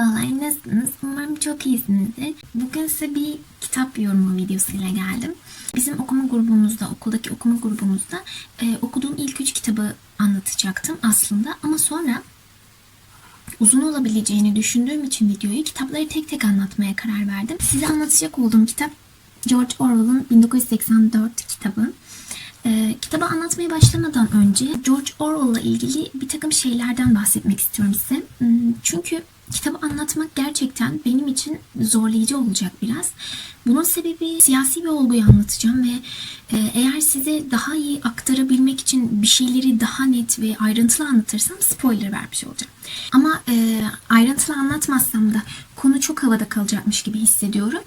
Merhabalar, nasılsınız? Umarım çok iyisinizdir. Bugün size bir kitap yorumu videosuyla geldim. Bizim okuma grubumuzda, okuldaki okuma grubumuzda e, okuduğum ilk üç kitabı anlatacaktım aslında. Ama sonra uzun olabileceğini düşündüğüm için videoyu kitapları tek tek anlatmaya karar verdim. Size anlatacak olduğum kitap George Orwell'ın 1984 kitabı. Ee, kitabı anlatmaya başlamadan önce George Orwell'la ilgili bir takım şeylerden bahsetmek istiyorum size. Hmm, Çünkü kitabı anlatmak gerçekten benim için zorlayıcı olacak biraz. Bunun sebebi siyasi bir olguyu anlatacağım ve e, eğer size daha iyi aktarabilmek için bir şeyleri daha net ve ayrıntılı anlatırsam spoiler vermiş olacağım. Ama e, ayrıntılı anlatmazsam da konu çok havada kalacakmış gibi hissediyorum.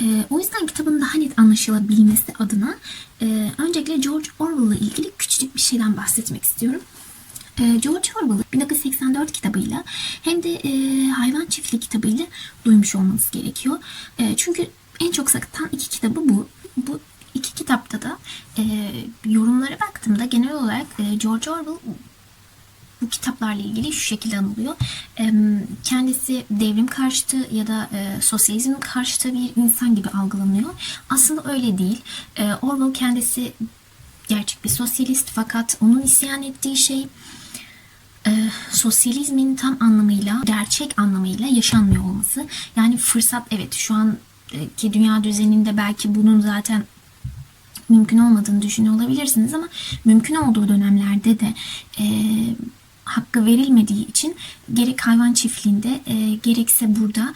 E, o yüzden kitabın daha net anlaşılabilmesi adına e, öncelikle George Orwell'la ilgili küçücük bir şeyden bahsetmek istiyorum. E, George Orwell'ı 1984 kitabıyla hem de e, Hayvan Çiftliği kitabıyla duymuş olmanız gerekiyor. E, çünkü en çok satan iki kitabı bu. Bu iki kitapta da e, yorumlara baktığımda genel olarak e, George Orwell bu kitaplarla ilgili şu şekilde anılıyor. E, Kendisi devrim karşıtı ya da e, sosyalizm karşıtı bir insan gibi algılanıyor. Aslında öyle değil. E, Orwell kendisi gerçek bir sosyalist fakat onun isyan ettiği şey e, sosyalizmin tam anlamıyla, gerçek anlamıyla yaşanmıyor olması. Yani fırsat evet şu anki dünya düzeninde belki bunun zaten mümkün olmadığını düşünüyor olabilirsiniz ama mümkün olduğu dönemlerde de e, hakkı verilmediği için gerek hayvan çiftliğinde e, gerekse burada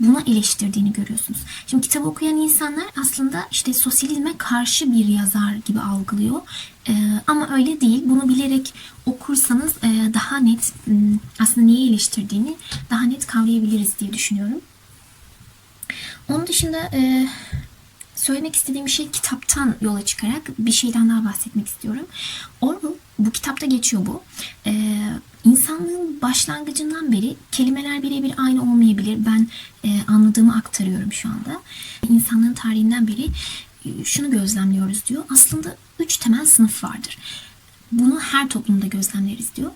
buna eleştirdiğini görüyorsunuz. Şimdi kitabı okuyan insanlar aslında işte sosyalizme karşı bir yazar gibi algılıyor. Ee, ama öyle değil. Bunu bilerek okursanız e, daha net m, aslında niye eleştirdiğini daha net kavrayabiliriz diye düşünüyorum. Onun dışında e, söylemek istediğim şey kitaptan yola çıkarak bir şeyden daha bahsetmek istiyorum. Orwell bu kitapta geçiyor bu. Ee, insanlığın başlangıcından beri kelimeler birebir aynı olmayabilir. Ben e, anladığımı aktarıyorum şu anda. İnsanlığın tarihinden beri e, şunu gözlemliyoruz diyor. Aslında üç temel sınıf vardır. Bunu her toplumda gözlemleriz diyor.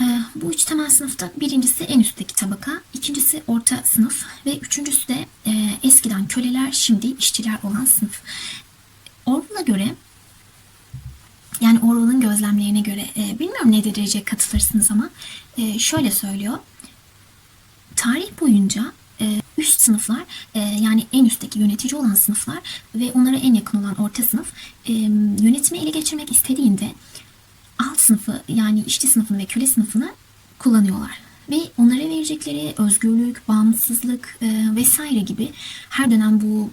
Ee, Bu üç temel sınıfta birincisi en üstteki tabaka, ikincisi orta sınıf ve üçüncüsü de e, eskiden köleler şimdi işçiler olan sınıf. Orwell'a göre yani Orwell'ın gözlemlerine göre e, bilmiyorum ne derece katılırsınız ama e, şöyle söylüyor. Tarih boyunca üst sınıflar e, yani en üstteki yönetici olan sınıflar ve onlara en yakın olan orta sınıf e, yönetimi ele geçirmek istediğinde alt sınıfı yani işçi sınıfını ve köle sınıfını kullanıyorlar. Ve onlara verecekleri özgürlük, bağımsızlık e, vesaire gibi her dönem bu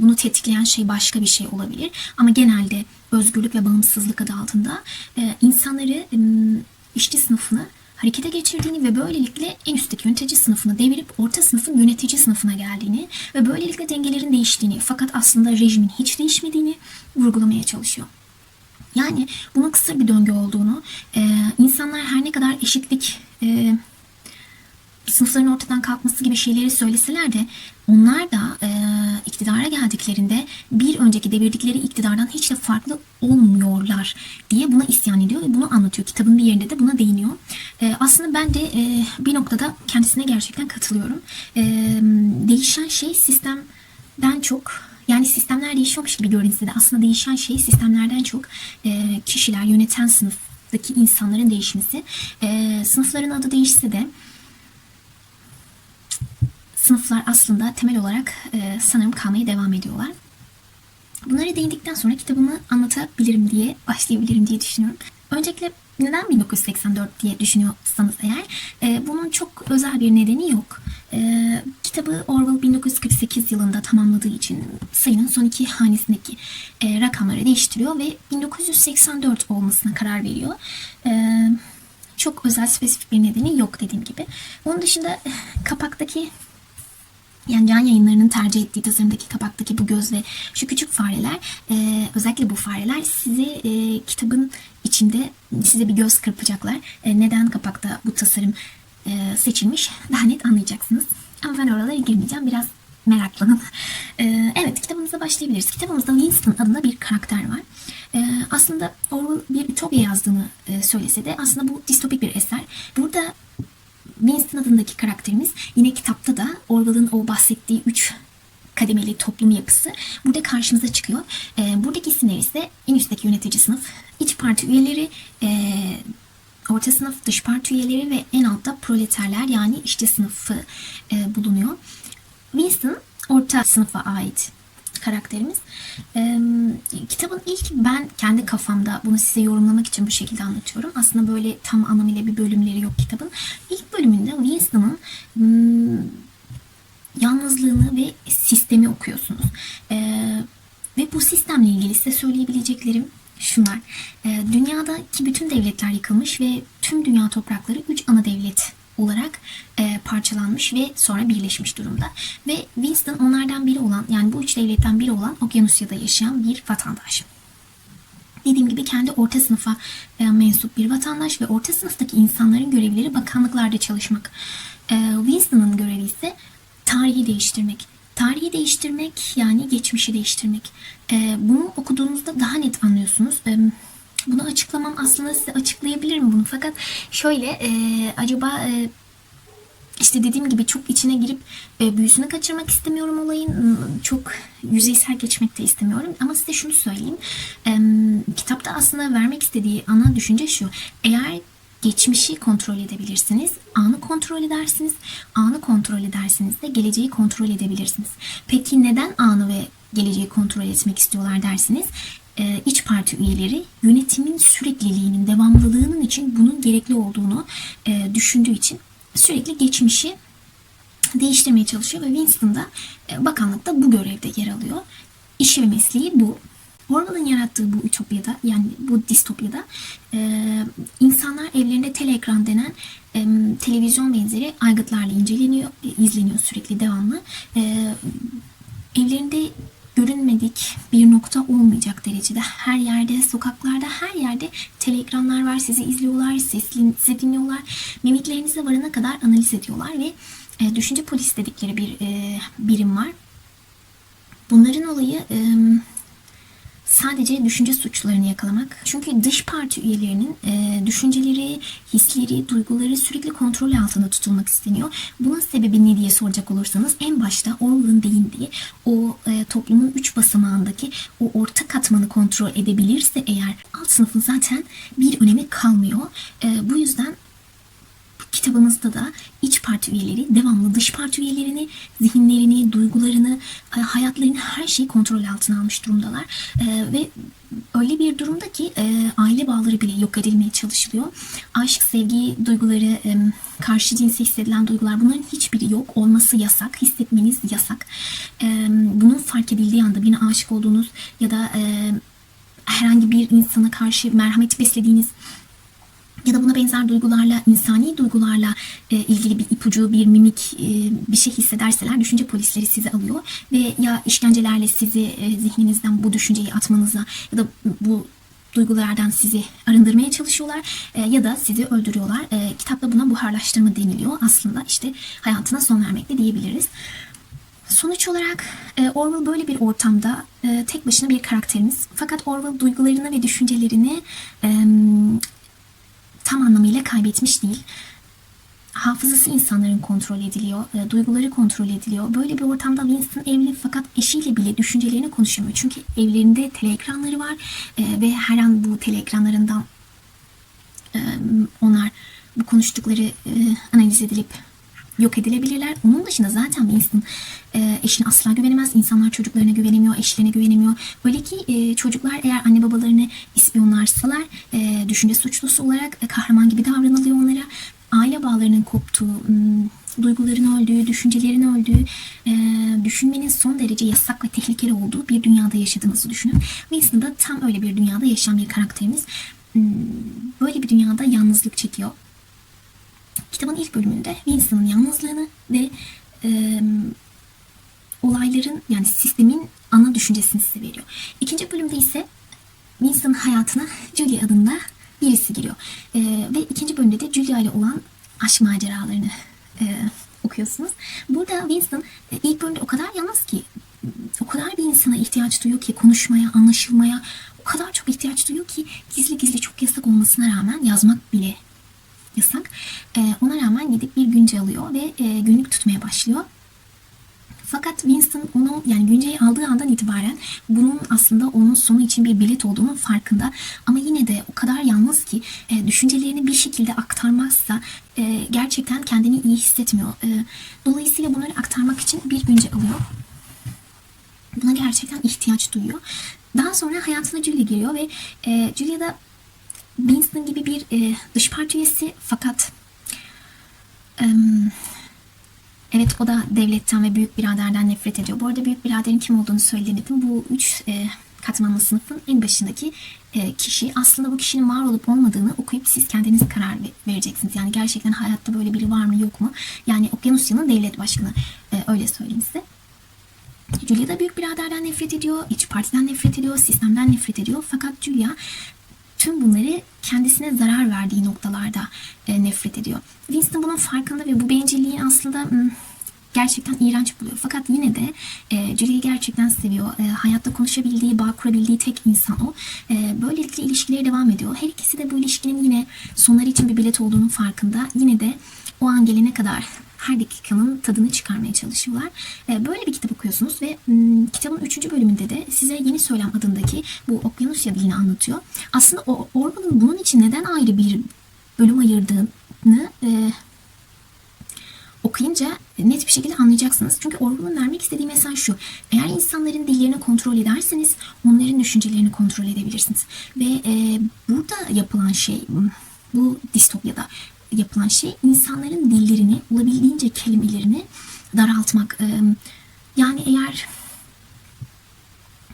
bunu tetikleyen şey başka bir şey olabilir. Ama genelde özgürlük ve bağımsızlık adı altında e, insanları m, işçi sınıfını harekete geçirdiğini ve böylelikle en üstteki yönetici sınıfını devirip orta sınıfın yönetici sınıfına geldiğini ve böylelikle dengelerin değiştiğini fakat aslında rejimin hiç değişmediğini vurgulamaya çalışıyor. Yani bunun kısır bir döngü olduğunu, insanlar her ne kadar eşitlik, sınıfların ortadan kalkması gibi şeyleri söyleseler de onlar da e, iktidara geldiklerinde bir önceki devirdikleri iktidardan hiç de farklı olmuyorlar diye buna isyan ediyor ve bunu anlatıyor. Kitabın bir yerinde de buna değiniyor. E, aslında ben de e, bir noktada kendisine gerçekten katılıyorum. E, değişen şey sistemden çok yani sistemler değişiyormuş gibi görünse de aslında değişen şey sistemlerden çok e, kişiler, yöneten sınıftaki insanların değişmesi. E, sınıfların adı değişse de sınıflar aslında temel olarak e, sanırım kalmaya devam ediyorlar. Bunlara değindikten sonra kitabımı anlatabilirim diye başlayabilirim diye düşünüyorum. Öncelikle neden 1984 diye düşünüyorsanız eğer e, bunun çok özel bir nedeni yok. E, kitabı Orwell 1948 yılında tamamladığı için sayının son iki hanesindeki e, rakamları değiştiriyor ve 1984 olmasına karar veriyor. E, çok özel spesifik bir nedeni yok dediğim gibi. Onun dışında e, kapaktaki yani can yayınlarının tercih ettiği tasarımdaki kapaktaki bu göz ve şu küçük fareler e, özellikle bu fareler size e, kitabın içinde size bir göz kırpacaklar. E, neden kapakta bu tasarım e, seçilmiş daha net anlayacaksınız. Ama ben oralara girmeyeceğim. Biraz meraklanın. E, evet kitabımıza başlayabiliriz. Kitabımızda Winston adında bir karakter var. E, aslında Orwell bir ütopya yazdığını e, söylese de aslında bu distopik bir eser. Burada Winston adındaki karakterimiz yine kitapta da Orwell'ın o bahsettiği üç kademeli toplum yapısı burada karşımıza çıkıyor. Ee, buradaki isimler ise en üstteki yönetici sınıf, iç parti üyeleri, e, orta sınıf, dış parti üyeleri ve en altta proleterler yani işçi sınıfı e, bulunuyor. Winston orta sınıfa ait karakterimiz. Ee, kitabın ilk ben kendi kafamda bunu size yorumlamak için bu şekilde anlatıyorum. Aslında böyle tam anlamıyla bir bölümleri yok kitabın. İlk bölümünde Winston'ın hmm, yalnızlığını ve sistemi okuyorsunuz. Ee, ve bu sistemle ilgili size söyleyebileceklerim şunlar. Ee, dünyadaki bütün devletler yıkılmış ve tüm dünya toprakları üç ana devlet olarak e, parçalanmış ve sonra birleşmiş durumda. Ve Winston onlardan biri olan yani bu üç devletten biri olan Okyanusya'da yaşayan bir vatandaş. Dediğim gibi kendi orta sınıfa e, mensup bir vatandaş ve orta sınıftaki insanların görevleri bakanlıklarda çalışmak. E, Winston'ın görevi ise tarihi değiştirmek. Tarihi değiştirmek yani geçmişi değiştirmek. E, bunu okuduğunuzda daha net anlıyorsunuz. E, bunu açıklamam aslında size açıklayabilirim bunu fakat şöyle e, acaba e, işte dediğim gibi çok içine girip e, büyüsünü kaçırmak istemiyorum olayın. Çok yüzeysel geçmek de istemiyorum. Ama size şunu söyleyeyim. E, kitapta aslında vermek istediği ana düşünce şu. Eğer geçmişi kontrol edebilirsiniz, anı kontrol edersiniz. Anı kontrol edersiniz de geleceği kontrol edebilirsiniz. Peki neden anı ve geleceği kontrol etmek istiyorlar dersiniz? E, iç parti üyeleri yönetimin sürekliliğinin, devamlılığının için bunun gerekli olduğunu e, düşündüğü için sürekli geçmişi değiştirmeye çalışıyor ve Winston da e, bakanlıkta bu görevde yer alıyor. İşi ve mesleği bu. Orwell'ın yarattığı bu ütopyada yani bu distopyada e, insanlar evlerinde teleekran denen e, televizyon benzeri aygıtlarla inceleniyor, e, izleniyor sürekli devamlı. E, evlerinde görünmedik bir nokta olmayacak derecede her yerde, sokaklarda, her yerde teleekranlar var. Sizi izliyorlar, sizi dinliyorlar. Mimiklerinize varana kadar analiz ediyorlar ve e, düşünce polis dedikleri bir e, birim var. Bunların olayı e, sadece düşünce suçlarını yakalamak. Çünkü dış parti üyelerinin e, düşünceleri, hisleri, duyguları sürekli kontrol altında tutulmak isteniyor. Bunun sebebi ne diye soracak olursanız en başta Orwell'ın değindiği o e, toplumun üç basamağındaki o orta katmanı kontrol edebilirse eğer alt sınıfın zaten bir önemi kalmıyor. E, bu yüzden kitabımızda da iç parti üyeleri devamlı dış parti üyelerini, zihinlerini, duygularını, e, hayatlarını her şeyi kontrol altına almış durumdalar. E, ve öyle bir durumda ki e, aile bağları bile yok edilmeye çalışılıyor. Aşk, sevgi duyguları, e, karşı cinse hissedilen duygular bunların hiçbiri yok. Olması yasak, hissetmeniz yasak. E, bunun fark edildiği anda birine aşık olduğunuz ya da e, herhangi bir insana karşı merhamet beslediğiniz ya da buna benzer duygularla, insani duygularla e, ilgili bir ipucu, bir mimik, e, bir şey hissederseler düşünce polisleri sizi alıyor ve ya işkencelerle sizi e, zihninizden bu düşünceyi atmanıza ya da bu duygulardan sizi arındırmaya çalışıyorlar e, ya da sizi öldürüyorlar. E, kitapta buna buharlaştırma deniliyor. Aslında işte hayatına son vermekte diyebiliriz. Sonuç olarak e, Orwell böyle bir ortamda e, tek başına bir karakterimiz. Fakat Orwell duygularını ve düşüncelerini e, tam anlamıyla kaybetmiş değil. Hafızası insanların kontrol ediliyor, e, duyguları kontrol ediliyor. Böyle bir ortamda Winston evli fakat eşiyle bile düşüncelerini konuşamıyor. Çünkü evlerinde teleekranları var e, ve her an bu teleekranlarından e, onlar bu konuştukları e, analiz edilip yok edilebilirler. Onun dışında zaten Winston e, eşine asla güvenemez. İnsanlar çocuklarına güvenemiyor, eşlerine güvenemiyor. Öyle ki e, çocuklar eğer anne babalarını ispiyonlarsalar e, düşünce suçlusu olarak e, kahraman gibi davranılıyor onlara. Aile bağlarının koptuğu, duyguların öldüğü, düşüncelerin öldüğü, e, düşünmenin son derece yasak ve tehlikeli olduğu bir dünyada yaşadığımızı düşünün. Winston da tam öyle bir dünyada yaşayan bir karakterimiz. Böyle bir dünyada yalnızlık çekiyor kitabın ilk bölümünde Winston'ın yalnızlığını ve e, olayların yani sistemin ana düşüncesini size veriyor. İkinci bölümde ise Winston'ın hayatına Julia adında birisi giriyor. E, ve ikinci bölümde de Julia ile olan aşk maceralarını e, okuyorsunuz. Burada Winston e, ilk bölümde o kadar yalnız ki o kadar bir insana ihtiyaç duyuyor ki konuşmaya, anlaşılmaya o kadar çok ihtiyaç duyuyor ki gizli gizli çok yasak olmasına rağmen yazmak bile yasak. E, ona rağmen gidip bir günce alıyor ve e, günlük tutmaya başlıyor. Fakat Winston onu yani günceyi aldığı andan itibaren bunun aslında onun sonu için bir bilet olduğunun farkında. Ama yine de o kadar yalnız ki e, düşüncelerini bir şekilde aktarmazsa e, gerçekten kendini iyi hissetmiyor. E, dolayısıyla bunları aktarmak için bir günce alıyor. Buna gerçekten ihtiyaç duyuyor. Daha sonra hayatına Julia giriyor ve e, Julia da Winston gibi bir e, dış parti üyesi fakat em, Evet o da devletten ve büyük biraderden nefret ediyor. Bu arada büyük biraderin kim olduğunu söylemedim. Bu üç e, katmanlı sınıfın en başındaki e, kişi. Aslında bu kişinin var olup olmadığını okuyup siz kendiniz karar ve- vereceksiniz. Yani gerçekten hayatta böyle biri var mı yok mu? Yani Okyanusya'nın devlet başkanı. E, öyle söyleyeyim size. Julia da büyük biraderden nefret ediyor, iç partiden nefret ediyor, sistemden nefret ediyor. Fakat Julia tüm bunları kendisine zarar verdiği noktalarda e, nefret ediyor. Winston bunun farkında ve bu bencilliği aslında hmm, gerçekten iğrenç buluyor. Fakat yine de e, Julia'yı gerçekten seviyor. E, hayatta konuşabildiği, bağ kurabildiği tek insan o. E, böylelikle ilişkileri devam ediyor. Her ikisi de bu ilişkinin yine sonları için bir bilet olduğunun farkında. Yine de o an gelene kadar her dakikanın tadını çıkarmaya çalışıyorlar. E, Böyle bir kitap okuyorsunuz ve m, kitabın 3. bölümünde de size Yeni Söylem adındaki bu Okyanusya dilini anlatıyor. Aslında o Orwell'ın bunun için neden ayrı bir bölüm ayırdığını e, okuyunca net bir şekilde anlayacaksınız. Çünkü Orwell'ın vermek istediği mesaj şu. Eğer insanların dillerini kontrol ederseniz onların düşüncelerini kontrol edebilirsiniz. Ve e, burada yapılan şey bu distopyada yapılan şey insanların dillerini olabildiğince kelimelerini daraltmak. E, yani eğer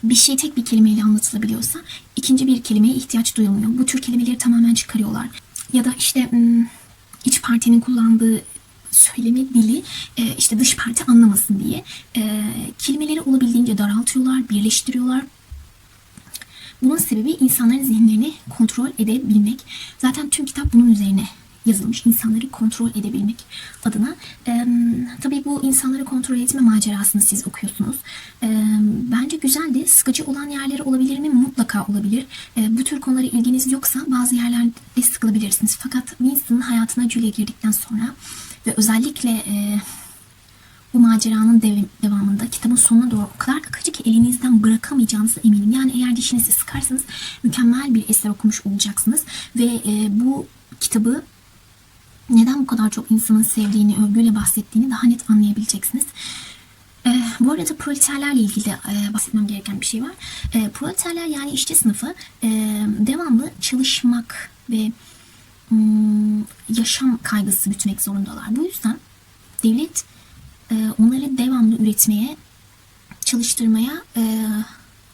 bir şey tek bir kelimeyle anlatılabiliyorsa ikinci bir kelimeye ihtiyaç duyulmuyor. Bu tür kelimeleri tamamen çıkarıyorlar. Ya da işte hmm, iç partinin kullandığı söyleme dili e, işte dış parti anlamasın diye e, kelimeleri olabildiğince daraltıyorlar, birleştiriyorlar. Bunun sebebi insanların zihinlerini kontrol edebilmek. Zaten tüm kitap bunun üzerine yazılmış. İnsanları kontrol edebilmek adına. Ee, tabii bu insanları kontrol etme macerasını siz okuyorsunuz. Ee, bence güzeldi. Sıkıcı olan yerleri olabilir mi? Mutlaka olabilir. Ee, bu tür konulara ilginiz yoksa bazı yerlerde sıkılabilirsiniz. Fakat Winston'ın hayatına Julia girdikten sonra ve özellikle e, bu maceranın dev- devamında kitabın sonuna doğru o kadar akıcı ki elinizden bırakamayacağınıza eminim. Yani eğer dişinizi sıkarsanız mükemmel bir eser okumuş olacaksınız. Ve e, bu kitabı neden bu kadar çok insanın sevdiğini, övgüyle bahsettiğini daha net anlayabileceksiniz. E, bu arada proleterlerle ilgili e, bahsetmem gereken bir şey var. E, proleterler yani işçi sınıfı e, devamlı çalışmak ve mm, yaşam kaygısı bütmek zorundalar. Bu yüzden devlet e, onları devamlı üretmeye, çalıştırmaya e,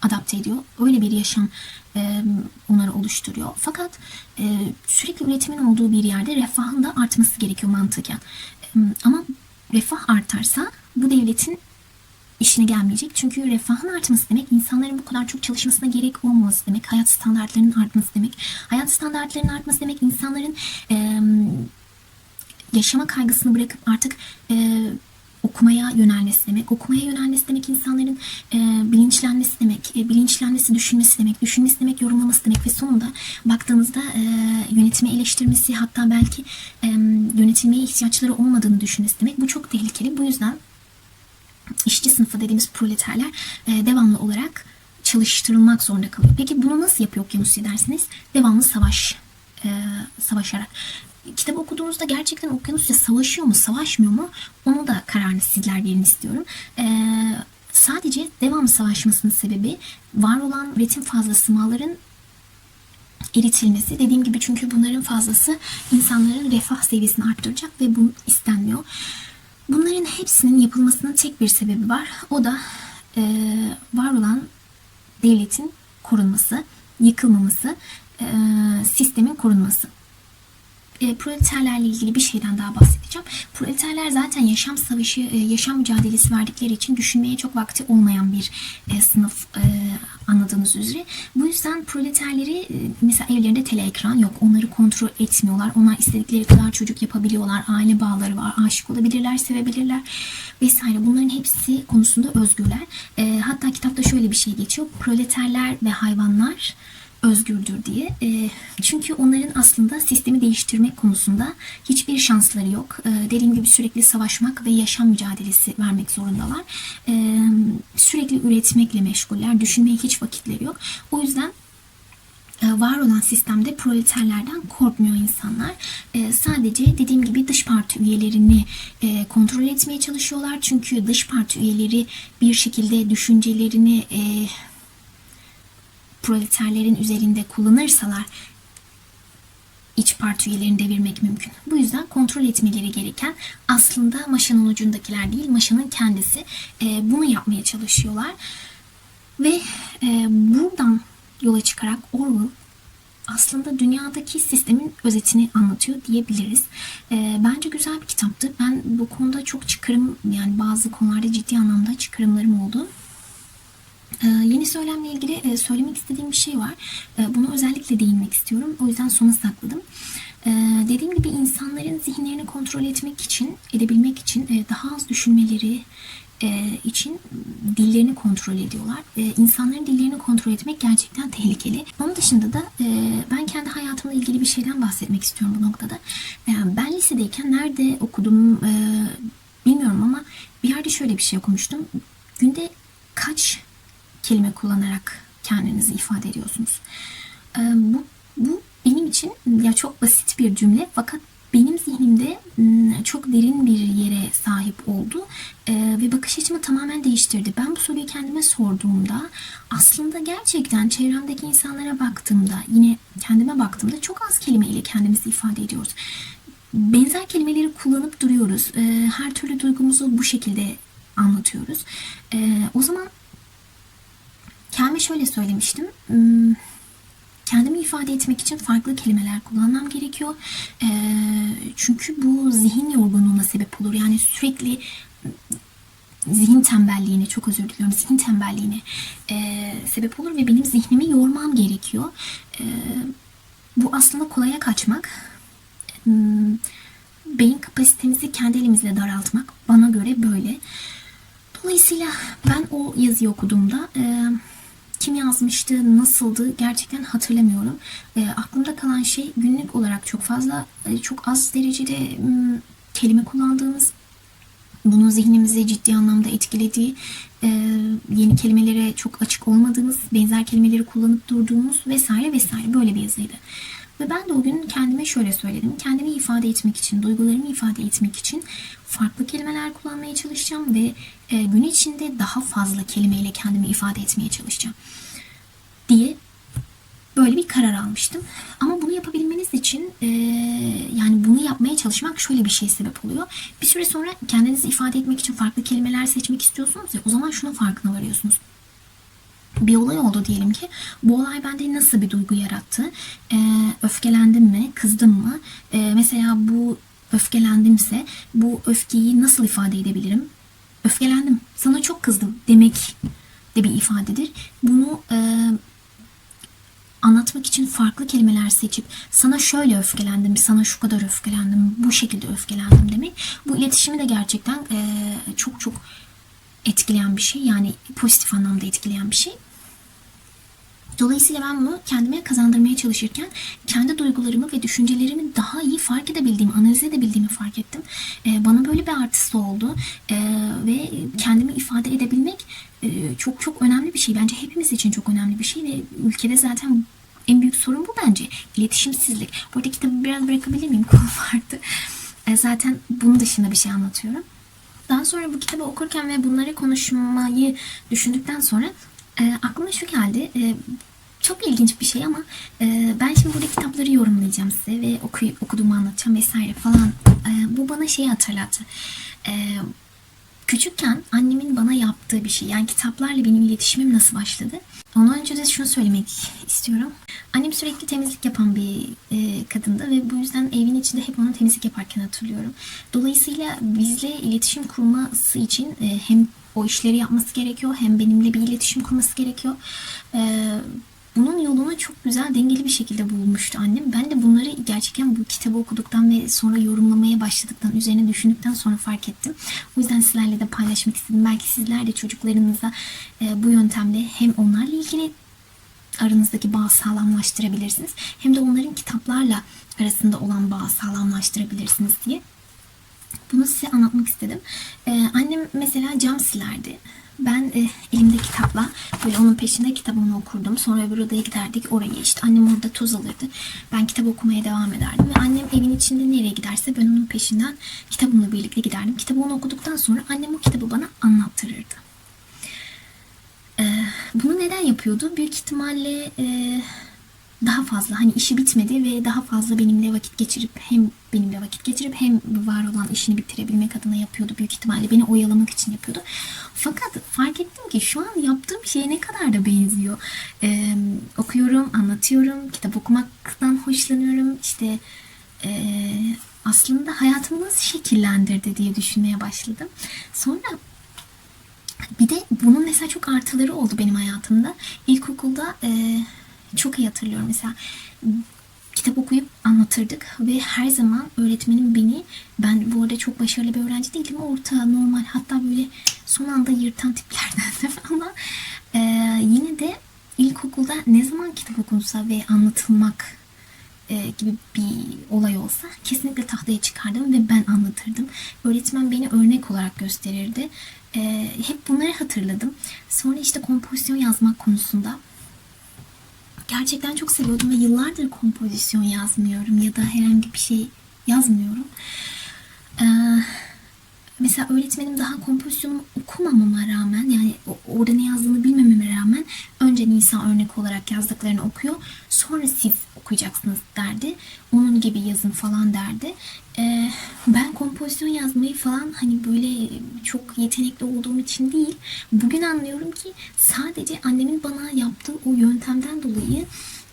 adapte ediyor. Öyle bir yaşam e, onları oluşturuyor. Fakat e, sürekli üretimin olduğu bir yerde refahın da artması gerekiyor mantıken. E, ama refah artarsa bu devletin işine gelmeyecek. Çünkü refahın artması demek insanların bu kadar çok çalışmasına gerek olmaması demek. Hayat standartlarının artması demek. Hayat standartlarının artması demek insanların e, yaşama kaygısını bırakıp artık e, okumaya yönelmesi demek. Okumaya yönelmesi demek insanların e, bilinçlenmesi demek. E, bilinçlenmesi düşünmesi demek. Düşünmesi demek yorumlaması demek. Ve sonunda baktığınızda e, yönetimi eleştirmesi hatta belki e, yönetilmeye ihtiyaçları olmadığını düşünmesi demek. Bu çok tehlikeli. Bu yüzden işçi sınıfı dediğimiz proleterler e, devamlı olarak çalıştırılmak zorunda kalıyor. Peki bunu nasıl yapıyor Okyanusya dersiniz? Devamlı savaş e, savaşarak. Kitabı okuduğunuzda gerçekten Okyanusya savaşıyor mu, savaşmıyor mu? Onu da kararını sizler verin istiyorum. E, sadece devamlı savaşmasının sebebi var olan üretim fazlası malların eritilmesi. Dediğim gibi çünkü bunların fazlası insanların refah seviyesini arttıracak ve bu istenmiyor. Bunların hepsinin yapılmasının tek bir sebebi var. O da e, var olan devletin korunması, yıkılmaması, e, sistemin korunması. E, proleterlerle ilgili bir şeyden daha bahsedeceğim. Proleterler zaten yaşam savaşı, e, yaşam mücadelesi verdikleri için düşünmeye çok vakti olmayan bir e, sınıf e, anladığınız üzere. Bu yüzden proleterleri e, mesela evlerinde tele ekran yok. Onları kontrol etmiyorlar. Onlar istedikleri kadar çocuk yapabiliyorlar. Aile bağları var. Aşık olabilirler, sevebilirler vesaire. Bunların hepsi konusunda özgürler. E, hatta kitapta şöyle bir şey geçiyor. Proleterler ve hayvanlar özgürdür diye. E, çünkü onların aslında sistemi değiştirmek konusunda hiçbir şansları yok. E, dediğim gibi sürekli savaşmak ve yaşam mücadelesi vermek zorundalar. E, sürekli üretmekle meşguller. Düşünmeye hiç vakitleri yok. O yüzden e, var olan sistemde proleterlerden korkmuyor insanlar. E, sadece dediğim gibi dış parti üyelerini e, kontrol etmeye çalışıyorlar. Çünkü dış parti üyeleri bir şekilde düşüncelerini proleterlerin üzerinde kullanırsalar iç parti üyelerini devirmek mümkün. Bu yüzden kontrol etmeleri gereken aslında maşanın ucundakiler değil, maşanın kendisi. E, bunu yapmaya çalışıyorlar. Ve e, buradan yola çıkarak Orwell aslında dünyadaki sistemin özetini anlatıyor diyebiliriz. E, bence güzel bir kitaptı. Ben bu konuda çok çıkarım yani bazı konularda ciddi anlamda çıkarımlarım oldu. Ee, yeni söylemle ilgili e, söylemek istediğim bir şey var. Ee, bunu özellikle değinmek istiyorum. O yüzden sona sakladım. Ee, dediğim gibi insanların zihinlerini kontrol etmek için, edebilmek için e, daha az düşünmeleri e, için dillerini kontrol ediyorlar. E, insanların dillerini kontrol etmek gerçekten tehlikeli. Onun dışında da e, ben kendi hayatımla ilgili bir şeyden bahsetmek istiyorum bu noktada. E, ben lisedeyken nerede okudum e, bilmiyorum ama bir yerde şöyle bir şey okumuştum. Günde kaç kelime kullanarak kendinizi ifade ediyorsunuz. Ee, bu, bu benim için ya çok basit bir cümle fakat benim zihnimde ım, çok derin bir yere sahip oldu Ee, ve bakış açımı tamamen değiştirdi. Ben bu soruyu kendime sorduğumda aslında gerçekten çevremdeki insanlara baktığımda yine kendime baktığımda çok az kelimeyle kendimizi ifade ediyoruz. Benzer kelimeleri kullanıp duruyoruz. Ee, her türlü duygumuzu bu şekilde anlatıyoruz. O zaman Kendime şöyle söylemiştim. Hmm, Kendimi ifade etmek için farklı kelimeler kullanmam gerekiyor. Ee, çünkü bu zihin yorgunluğuna sebep olur. Yani sürekli zihin tembelliğine, çok özür diliyorum, zihin tembelliğine e, sebep olur ve benim zihnimi yormam gerekiyor. E, bu aslında kolaya kaçmak. Hmm, Beyin kapasitemizi kendi elimizle daraltmak bana göre böyle. Dolayısıyla ben o yazıyı okuduğumda e, kim yazmıştı, nasıldı gerçekten hatırlamıyorum. E, aklımda kalan şey günlük olarak çok fazla, e, çok az derecede m, kelime kullandığımız, bunun zihnimizi ciddi anlamda etkilediği, e, yeni kelimelere çok açık olmadığımız, benzer kelimeleri kullanıp durduğumuz vesaire vesaire böyle bir yazıydı. Ve ben de o gün kendime şöyle söyledim. Kendimi ifade etmek için, duygularımı ifade etmek için farklı kelimeler kullanmaya çalışacağım ve e, gün içinde daha fazla kelimeyle kendimi ifade etmeye çalışacağım diye böyle bir karar almıştım. Ama bunu yapabilmeniz için e, yani bunu yapmaya çalışmak şöyle bir şey sebep oluyor. Bir süre sonra kendinizi ifade etmek için farklı kelimeler seçmek istiyorsunuz ya o zaman şunun farkına varıyorsunuz bir olay oldu diyelim ki. Bu olay bende nasıl bir duygu yarattı? Ee, öfkelendim mi? Kızdım mı? Ee, mesela bu öfkelendimse bu öfkeyi nasıl ifade edebilirim? Öfkelendim. Sana çok kızdım demek de bir ifadedir. Bunu e, anlatmak için farklı kelimeler seçip sana şöyle öfkelendim, sana şu kadar öfkelendim, bu şekilde öfkelendim demek. Bu iletişimi de gerçekten e, çok çok etkileyen bir şey. Yani pozitif anlamda etkileyen bir şey. Dolayısıyla ben bunu kendime kazandırmaya çalışırken kendi duygularımı ve düşüncelerimi daha iyi fark edebildiğimi, analiz edebildiğimi fark ettim. Ee, bana böyle bir artısı oldu ee, ve kendimi ifade edebilmek e, çok çok önemli bir şey. Bence hepimiz için çok önemli bir şey ve ülkede zaten en büyük sorun bu bence. İletişimsizlik. Burada kitabı biraz bırakabilir miyim? Konu vardı. Ee, zaten bunun dışında bir şey anlatıyorum. Daha sonra bu kitabı okurken ve bunları konuşmayı düşündükten sonra e, aklıma şu geldi. E, çok ilginç bir şey ama e, ben şimdi burada kitapları yorumlayacağım size ve oku, okuduğumu anlatacağım vesaire falan. E, bu bana şeyi hatırlattı. E, küçükken annemin bana yaptığı bir şey. Yani kitaplarla benim iletişimim nasıl başladı? Ondan önce de şunu söylemek istiyorum. Annem sürekli temizlik yapan bir e, kadındı ve bu yüzden evin içinde hep onu temizlik yaparken hatırlıyorum. Dolayısıyla bizle iletişim kurması için e, hem o işleri yapması gerekiyor hem benimle bir iletişim kurması gerekiyor. E, bunun yolunu çok güzel dengeli bir şekilde bulmuştu annem. Ben de bunları gerçekten bu kitabı okuduktan ve sonra yorumlamaya başladıktan, üzerine düşündükten sonra fark ettim. O yüzden sizlerle de paylaşmak istedim. Belki sizler de çocuklarınıza e, bu yöntemle hem onlarla ilgili aranızdaki bağı sağlamlaştırabilirsiniz. Hem de onların kitaplarla arasında olan bağı sağlamlaştırabilirsiniz diye. Bunu size anlatmak istedim. Ee, annem mesela cam silerdi. Ben e, elimde kitapla böyle onun peşinde kitabını okurdum. Sonra öbür odaya giderdik oraya işte. Annem orada toz alırdı. Ben kitap okumaya devam ederdim. Ve annem evin içinde nereye giderse ben onun peşinden kitabımla birlikte giderdim. Kitabı onu okuduktan sonra annem o kitabı bana anlattırırdı. Ee, bunu neden yapıyordu? Büyük ihtimalle e, daha fazla hani işi bitmedi ve daha fazla benimle vakit geçirip hem benimle vakit geçirip hem var olan işini bitirebilmek adına yapıyordu büyük ihtimalle beni oyalamak için yapıyordu. Fakat fark ettim ki şu an yaptığım şeye ne kadar da benziyor. Ee, okuyorum, anlatıyorum, kitap okumaktan hoşlanıyorum. İşte e, aslında hayatımı nasıl şekillendirdi diye düşünmeye başladım. Sonra bir de bunun mesela çok artıları oldu benim hayatımda. İlkokulda e, çok iyi hatırlıyorum mesela kitap okuyup anlatırdık ve her zaman öğretmenim beni ben bu arada çok başarılı bir öğrenci değilim orta normal hatta böyle son anda yırtan tiplerden ama e, yine de ilkokulda ne zaman kitap okunsa ve anlatılmak e, gibi bir olay olsa kesinlikle tahtaya çıkardım ve ben anlatırdım. Öğretmen beni örnek olarak gösterirdi. E, hep bunları hatırladım. Sonra işte kompozisyon yazmak konusunda gerçekten çok seviyordum ve yıllardır kompozisyon yazmıyorum ya da herhangi bir şey yazmıyorum. Ee, mesela öğretmenim daha kompozisyonumu okumamama rağmen yani orada ne yazdığını bilmememe rağmen önce Nisa örnek olarak yazdıklarını okuyor. Sonra siz okuyacaksınız derdi. Onun gibi yazın falan derdi. Ee, ben kompozisyon yazmayı falan hani böyle çok yetenekli olduğum için değil. Bugün anlıyorum ki sadece annemin bana yaptığı o yöntemden dolayı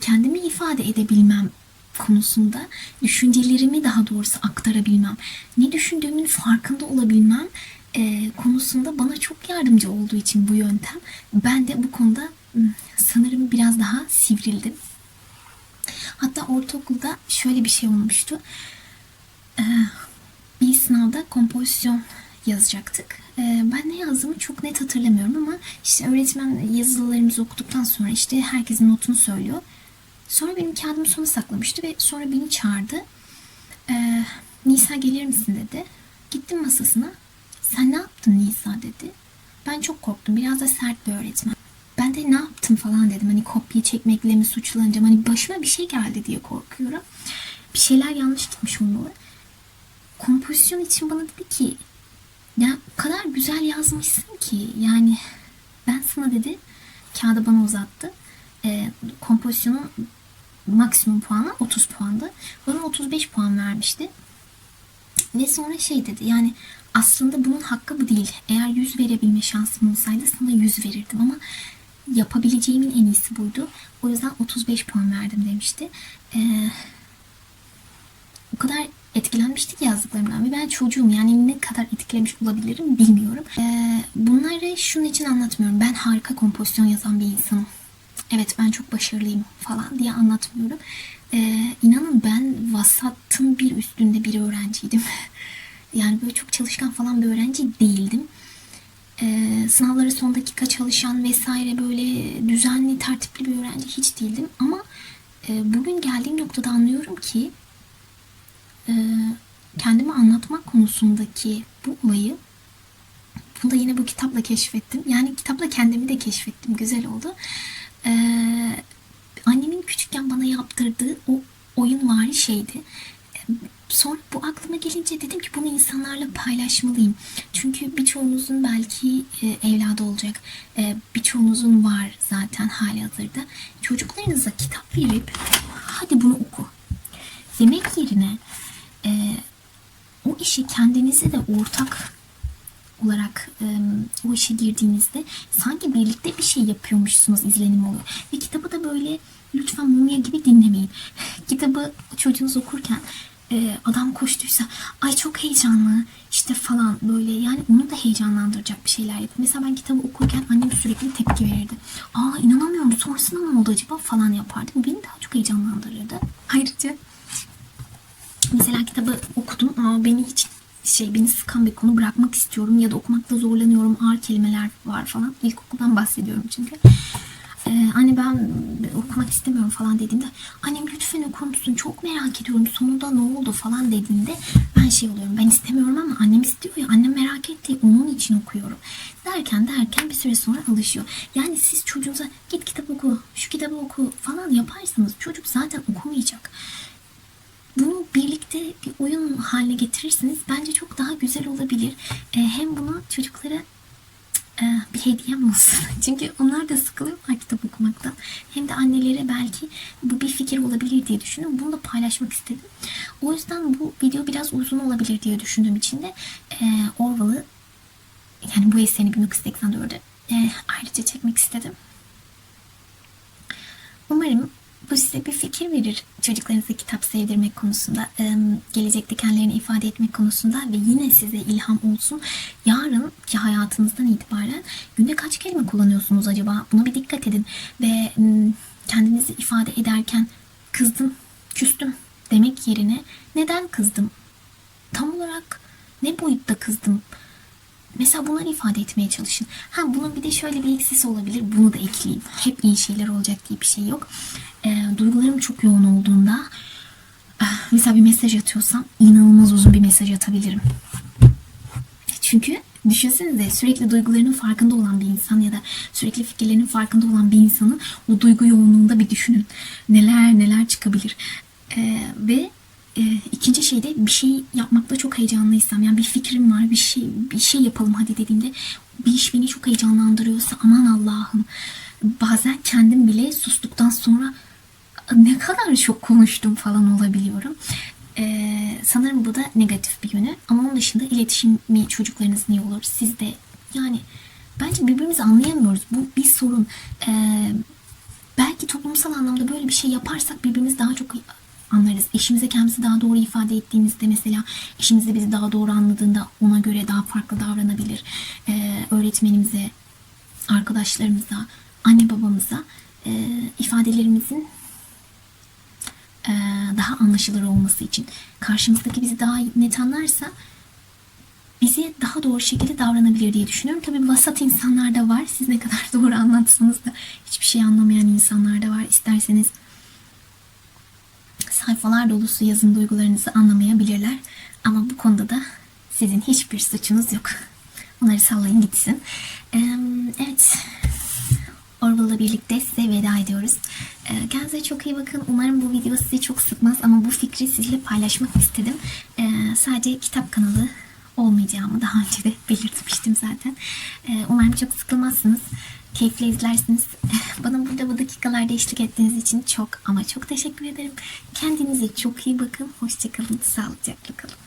kendimi ifade edebilmem konusunda düşüncelerimi daha doğrusu aktarabilmem, ne düşündüğümün farkında olabilmem e, konusunda bana çok yardımcı olduğu için bu yöntem ben de bu konuda sanırım biraz daha sivrildim. Hatta ortaokulda şöyle bir şey olmuştu. Ee, bir sınavda kompozisyon yazacaktık. Ee, ben ne yazdığımı çok net hatırlamıyorum ama işte öğretmen yazılarımızı okuduktan sonra işte herkesin notunu söylüyor. Sonra benim kağıdımı sona saklamıştı ve sonra beni çağırdı. Ee, Nisa gelir misin dedi. Gittim masasına. Sen ne yaptın Nisa dedi. Ben çok korktum. Biraz da sert bir öğretmen. Ben de ne yaptım falan dedim. Hani kopya çekmekle mi suçlanacağım? Hani başıma bir şey geldi diye korkuyorum. Bir şeyler yanlış gitmiş olmalı. Kompozisyon için bana dedi ki ya o kadar güzel yazmışsın ki yani ben sana dedi kağıdı bana uzattı. E, kompozisyonun maksimum puanı 30 puandı. Bana 35 puan vermişti. Ve sonra şey dedi yani aslında bunun hakkı bu değil. Eğer 100 verebilme şansım olsaydı sana 100 verirdim ama yapabileceğimin en iyisi buydu. O yüzden 35 puan verdim demişti. Ee, o kadar etkilenmiştik yazdıklarımdan ve ben çocuğum yani ne kadar etkilemiş olabilirim bilmiyorum. Ee, bunları şunun için anlatmıyorum. Ben harika kompozisyon yazan bir insanım. Evet ben çok başarılıyım falan diye anlatmıyorum. Ee, inanın ben vasatın bir üstünde bir öğrenciydim. yani böyle çok çalışkan falan bir öğrenci değildim e, sınavları son dakika çalışan vesaire böyle düzenli, tertipli bir öğrenci hiç değildim. Ama e, bugün geldiğim noktada anlıyorum ki e, kendimi anlatmak konusundaki bu olayı bunu da yine bu kitapla keşfettim. Yani kitapla kendimi de keşfettim. Güzel oldu. Ee, annemin küçükken bana yaptırdığı o oyun vari şeydi. Sonra bu aklıma gelince dedim ki bunu insanlarla paylaşmalıyım. Çünkü birçoğunuzun belki e, evladı olacak. E, birçoğunuzun var zaten hali hazırda. Çocuklarınıza kitap verip hadi bunu oku. Demek yerine e, o işi kendinize de ortak olarak e, o işe girdiğinizde sanki birlikte bir şey yapıyormuşsunuz izlenim oluyor. Ve kitabı da böyle lütfen mumya gibi dinlemeyin. kitabı çocuğunuz okurken e, adam koştuysa ay çok heyecanlı işte falan böyle yani onu da heyecanlandıracak bir şeyler yapın. Mesela ben kitabı okurken annem sürekli tepki verirdi. Aa inanamıyorum sonrasında ne oldu acaba falan yapardı. Bu beni daha çok heyecanlandırırdı. Ayrıca mesela kitabı okudum ama beni hiç şey beni sıkan bir konu bırakmak istiyorum ya da okumakta zorlanıyorum ağır kelimeler var falan. İlkokuldan bahsediyorum çünkü. Ee, anne ben okumak istemiyorum falan dediğimde annem lütfen okur musun? Çok merak ediyorum. Sonunda ne oldu? falan dediğinde ben şey oluyorum ben istemiyorum ama annem istiyor ya. Annem merak etti onun için okuyorum. Derken derken bir süre sonra alışıyor. Yani siz çocuğunuza git kitap oku şu kitabı oku falan yaparsanız çocuk zaten okumayacak bunu birlikte bir oyun haline getirirseniz bence çok daha güzel olabilir. Ee, hem bunu çocuklara e, bir hediyem olsun. Çünkü onlar da sıkılıyorlar kitap okumaktan. Hem de annelere belki bu bir fikir olabilir diye düşündüm. Bunu da paylaşmak istedim. O yüzden bu video biraz uzun olabilir diye düşündüğüm için de e, Orwell'ı yani bu eseri 1984'ü e, ayrıca çekmek istedim. Umarım bu size bir fikir verir çocuklarınıza kitap sevdirmek konusunda, e, gelecekte kendilerini ifade etmek konusunda ve yine size ilham olsun. Yarınki hayatınızdan itibaren günde kaç kelime kullanıyorsunuz acaba? Buna bir dikkat edin ve m, kendinizi ifade ederken kızdım, küstüm demek yerine neden kızdım? Tam olarak ne boyutta kızdım? Mesela bunları ifade etmeye çalışın. Ha bunun bir de şöyle bir eksisi olabilir. Bunu da ekleyeyim. Hep iyi şeyler olacak diye bir şey yok. Ee, duygularım çok yoğun olduğunda ah, mesela bir mesaj atıyorsam inanılmaz uzun bir mesaj atabilirim. Çünkü düşünsenize sürekli duygularının farkında olan bir insan ya da sürekli fikirlerinin farkında olan bir insanın o duygu yoğunluğunda bir düşünün. Neler neler çıkabilir. Ee, ve e, ikinci şey de bir şey yapmakta çok heyecanlıysam yani bir fikrim var bir şey bir şey yapalım hadi dediğimde bir iş beni çok heyecanlandırıyorsa aman Allah'ım bazen kendim bile sustuktan sonra ne kadar çok konuştum falan olabiliyorum. Ee, sanırım bu da negatif bir yönü ama onun dışında iletişimi çocuklarınızın iyi olur. Siz de yani bence birbirimizi anlayamıyoruz. Bu bir sorun. Ee, belki toplumsal anlamda böyle bir şey yaparsak birbirimizi daha çok anlarız. Eşimize kendimizi daha doğru ifade ettiğimizde mesela eşimiz de bizi daha doğru anladığında ona göre daha farklı davranabilir. Ee, öğretmenimize, arkadaşlarımıza, anne babamıza e, ifadelerimizin anlaşılır olması için karşımızdaki bizi daha net anlarsa bizi daha doğru şekilde davranabilir diye düşünüyorum. Tabii vasat insanlar da var. Siz ne kadar doğru anlatsanız da hiçbir şey anlamayan insanlar da var. İsterseniz sayfalar dolusu yazın duygularınızı anlamayabilirler. Ama bu konuda da sizin hiçbir suçunuz yok. Onları sallayın gitsin. Ee, evet. Orwell'la birlikte size veda ediyoruz. Ee, kendinize çok iyi bakın. Umarım bu video sizi çok sıkmaz ama bu fikri sizinle paylaşmak istedim. Ee, sadece kitap kanalı olmayacağımı daha önce de belirtmiştim zaten. Ee, umarım çok sıkılmazsınız. Keyifle izlersiniz. Bana burada bu dakikalarda eşlik ettiğiniz için çok ama çok teşekkür ederim. Kendinize çok iyi bakın. Hoşçakalın. Sağlıcakla kalın.